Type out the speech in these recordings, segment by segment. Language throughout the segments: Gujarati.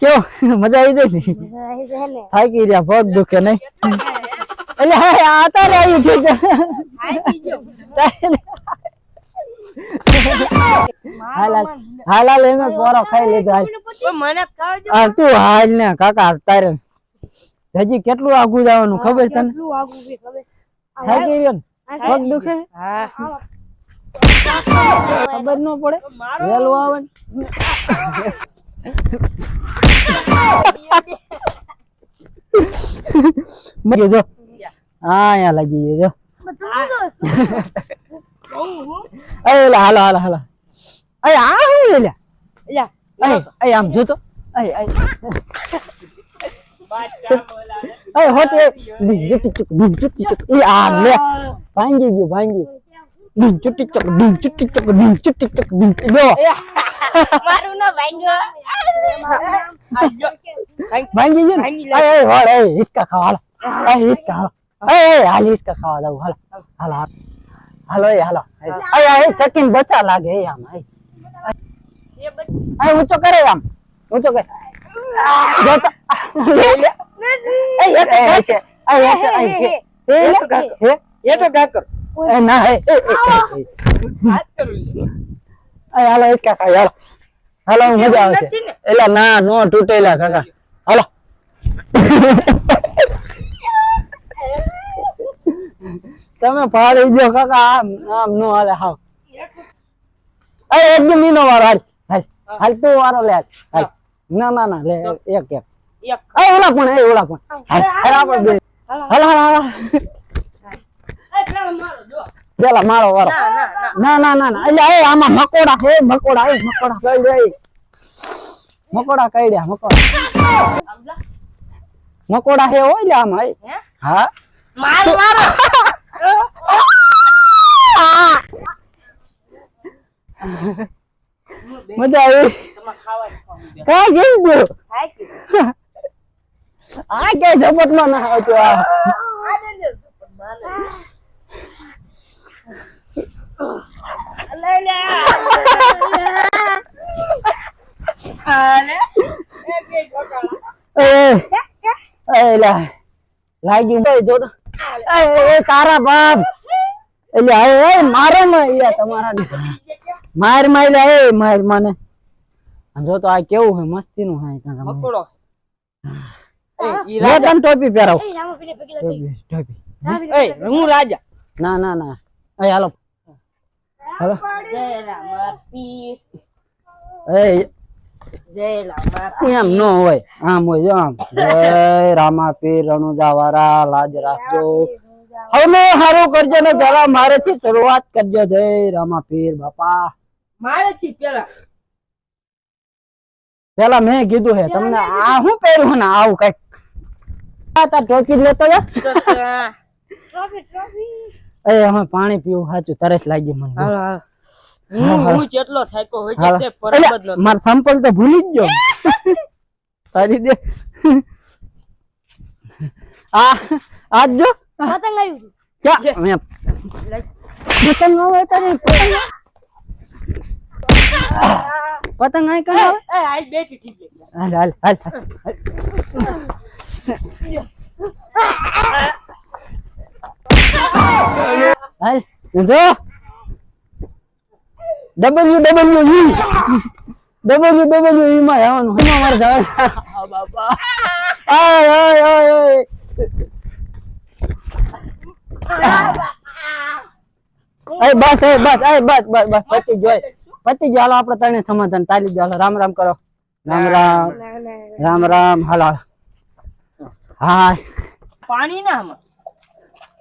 કેવો? મજા આવી જાય ને? થાકી રહ્યા પગ દુખે નહીં. એટલે હા આ તો રહ્યું ઠીક એમે પોરો ખાઈ લીધો હાલ. તું હાલ ને કાકા તારે. હજી કેટલું આગું જવાનું ખબર તને? થાકી રહ્યો ને? પગ દુખે? ખબર ન પડે? વેલું આવે ને. મરી ગયો જો હા અહીંયા લાગી ગયો જો એ લા હાલો હાલો હાલો અય આ હું લે યા અય અય આમ જોતો અય અય બાદશાહ બોલાવે. અય હોતે ડી ચુટી ચુક ડી ચુટી ચુક એ આ લે ભાંગી ગયું ભાંગી ડી ચુટી ડી ચુટી ચુક ડી ચુટી ચુક ડી જો મારું ના ભાંગ્યો. ભાંગી ગયું અય અય વાળ અય હિચકા ખાવા હાલો અય હિચકા હાલો અય હાલ હિચકા ખાવા દઉં હાલો હાલો હાલો હાલો એ હાલો અય અય ચકીન બચા લાગે એ આમ એ અય ઊંચો કરે આમ ઊંચો કરે જોતો લે લે અય એક અય છે અય એક અય હે હે હે એ તો કાકર એ ના હે એ, એ, એ, એ. હાથ કરું લે. અય હાલો એક ખાઈ હાલો. હાલો મજા આવે છે. નથી ને? એલા ના નો તૂટેલા કાકા. હાલો. તમે ફાડી ગયો કાકા આમ આમ નો હાલે હાવ. અરે એકદમ ઈનો વાળો હાલ હાલ. હાલ તું વારો લે હાલ ના ના ના લે એક એક. એક. ઓલા પણ એ ઓલા પણ. હાલ હાલ હાલ હાલ એ પેલો મારો વારો. ના ના ના. ના એટલે એ આમાં મકોડા હે મકોડા એ મકોડા. કઈ દે મકોડા કઈ દે મકોડા. મકોડા હે હોય લે આમાં. હા? મારો મારો. મજા આવી. તમારે ખાવાનું ખાવું છે. કા ગઈ ગયો? આ કે માં ના આવતું આ આ દે દે. મારે. લઈ લે. આલે. એ બે ગોટાળા. એ લાગી ભાઈ જો તો એ તારા બાપ. એટલે એ એ મારો માં તમારા માર માર એ માર મને. જો તો આ કેવું હે મસ્તી નું હે. કાકા એ, ટોપી પહેરાવ. ટોપી એ, હું રાજા. ના ના ના. એ હાલો. હાલો જય રામ એ એમ નો હોય. આમ હોય જો આમ. જય રામા પીર રણુજાવારા. લાજ રાખજો. હવે હારું કરજો ને જરા મારેથી શરૂઆત કરજો. જય રામા પીર બાપા. મારે થી પેલા. પેલા મેં કીધું હે તમને આ શું પહેર્યું ને આવું કંઈક? તાર ટોપી લેતો ટ્રોફી ટ્રોફી એ અમે પાણી પીવું સાચું. તરસ લાગી મને. હાલો હાલો. હું હું જેટલો થાક્યો હોય છે હાલો. તે પરબ જ અલ્યા, નતો. મારો સંપલ તો ભૂલી જ ગયો. તારી દે આ આજ જો પતંગ આવ્યું ક્યાં? મેં પતંગ આવે તારી? પતંગ પતંગ આય કણ આવે? એ આઈ બેઠી ઠીક છે. હાલ હાલ હાલ હાલ. હાલ. જો. ડબલ્યુ ડબલ્યુ આય બસ એ બસ બસ બસ પતી ગયો પતી હાલો, આપણે તને સમાધાન તાલી હાલો, રામ રામ કરો. રામ રામ. રામ રામ. હાલો હા પાણી ના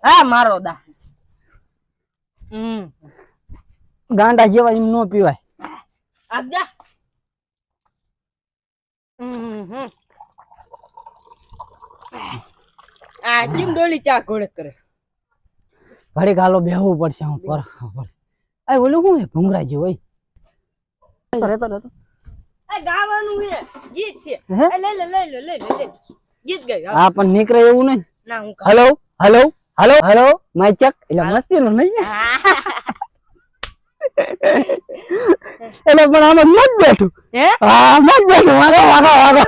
હા, મારો દા. હમ. ગાંડા જેવા એમ નો પીવાય. હમ આ ચીમ ડોલી ચા ઘોડે કરે? ઘડીક ગાલો બેહવું પડશે હું પર પડશે. આ ઓલું શું હે ભૂંગરા જેવું હોય. રહેતો રહેતો. આ ગાવાનું હે ગીત છે. લે લે લઈ લે લે લે લે. ગીત ગાય આ પણ નીકળે એવું નહીં. ના હું hello hello hello hello hello my ચક એટલે મસ્તી નું નહીં એટલે પણ આમાં ન જ બેઠું. હે? હા ન બેઠું. વાગો વાગો વાગો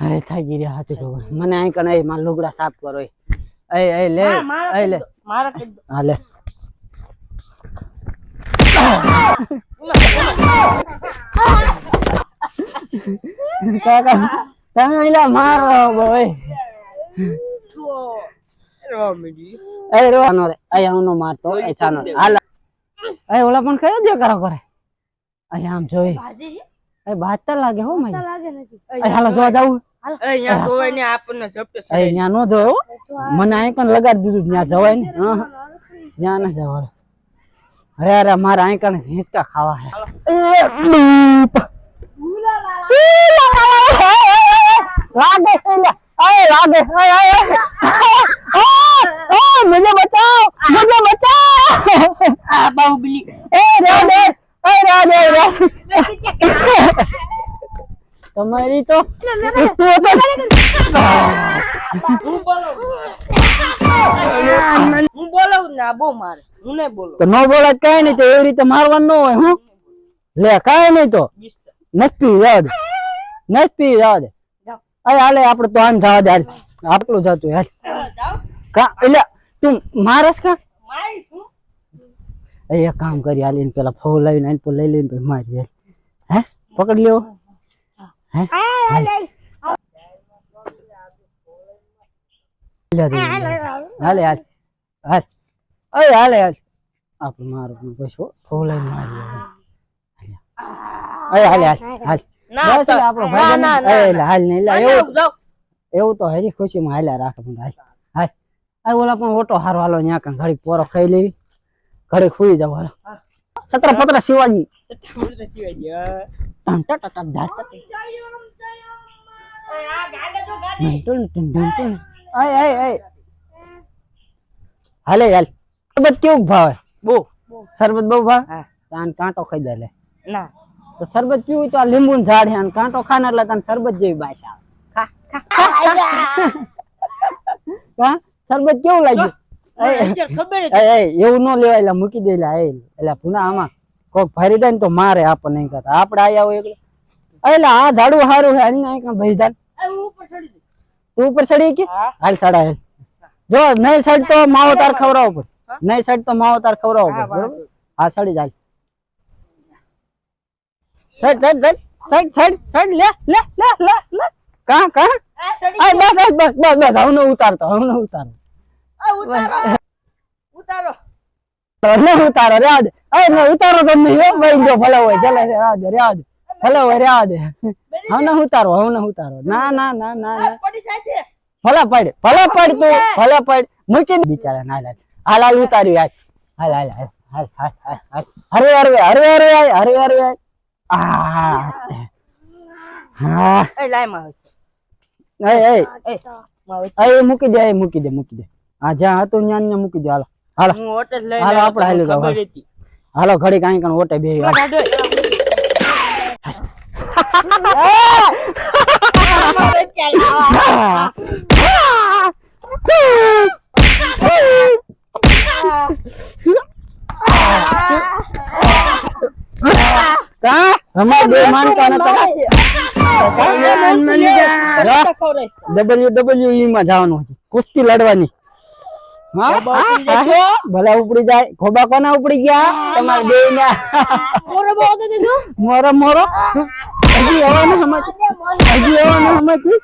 અરે થઈ ગઈ રહ્યા હાથે ખબર મને અહીં કને માર લુગડા સાફ કરો એ. એ લે એ લે. મારા કીધું હા લે. તમે એલા મારો રે આયા હું મારતો એ ચાનો હાલ. એ ઓલા પણ કયો દે કરો કરે અહીં આમ જોઈ. એ બાતર લાગે હો મારી લાગે નથી. એ હાલો જોવા જાવ અહીંયા જોવાય ને આપણને ઝપટે એ સડાઈ નો જોયો મને અહીં કણ લગાડી દીધું ત્યાં જવાય ને ત્યાં ના જવાય. અરે અરે મારે અહીં કણ હિંચકા ખાવા હે. લાગે છે અરે લાગે અરે અરે મને બચાવ મને બચાવ. આ બાહુબલી એ રે રે એ રે રે રે તમારી બોલો હું બોલું? કઈ નહીં તો એવી રીતે મારવાનું હોય હું? લે કઈ નહીં તો. નક્કી યાદ નક્કી યાદ અરે હાલે આપણે તો આમ જવા દે. આટલું જતું જાઓ. કા એટલે તું મારસ કા? એ એક કામ કરી હાલી ને પેલા ફોલ લઈને એને પર લઈ લઈને પછી મારી હે? પકડી લ્યો. હે? હાલ. હાલે હાલ અય હાલે હાલ. આપણે મારું પછી ફોન લાવીને મારી હાલ. હાલે હાલ હાલ. ના આપણો હાલે હાલ. શરબત કેવું ભાવે? બહુ. શરબત બહુ ભાવે? કાંટો ખાઈ દે ના. તો શરબત પીવું હોય તો આ લીંબુ ઝાડ છે અને કાંટો ખાને એટલે તને શરબત જેવી બાશ આવે. શરબત કેવું લાગ્યું? એવું ન લેવાય એટલે મૂકી દે એટલે પુના આમાં કોક ફરી દે ને તો મારે આપણને કરતા. આપણે આયા હોય એટલે. એટલે આ ઝાડુ? સારું છે ને ભાઈ જઈશ. તું ઉપર ચડી કે હાલ સાડા હાલ. જો નહીં સાઈડ તો માવો તાર ખવડાવો પડે. નહીં સાઈડ તો માવો તાર ખવડાવો પડે. બરોબર. હા સડી જાય ઉતારતો હવને ઉતારો ઉતારો ઉતારો તમને ઉતારો રાજ ઉતારો તમને ભાઈ જો ભલે હોય ચાલે રાજ રાજ ભલે હોય રાજ હવને ઉતારો હવને ઉતારો ના ના ના ના પડી સાથે ભલે પડ ભલે પડ તું ભલે પડ મૂકી બિચારા ના લાગે હાલ હાલ ઉતાર્યું હાલ હાલ હાલ હાલ હાલ હાલ હાલ હરવે હરવે હરવે હરવે હરવે આ હા. એ લાયમાં એ એ એ. માં એ એ મૂકી દે એ મૂકી દે મૂકી દે. આ જ્યાં હતું ત્યાં ને મૂકી દે. હાલો હાલો. હું હોટેલ લઈને હાલો, આપણે હાલ્યું ખબર હતી. હાલો ઘડી કાંઈ કાંઈ ઓટે બે કાઢો. કા બે માનતા નતા ડબલ્યુ ડબલ્યુ ઈ માં જવાનું છે. કુસ્તી લડવાની. ભલે ઉપડી જાય. ખોબા કોના ઉપડી ગયા? તમારે બે ના. મોરો મોરો હજી આવવાનું સમજ હજી આવવાનું હમાતી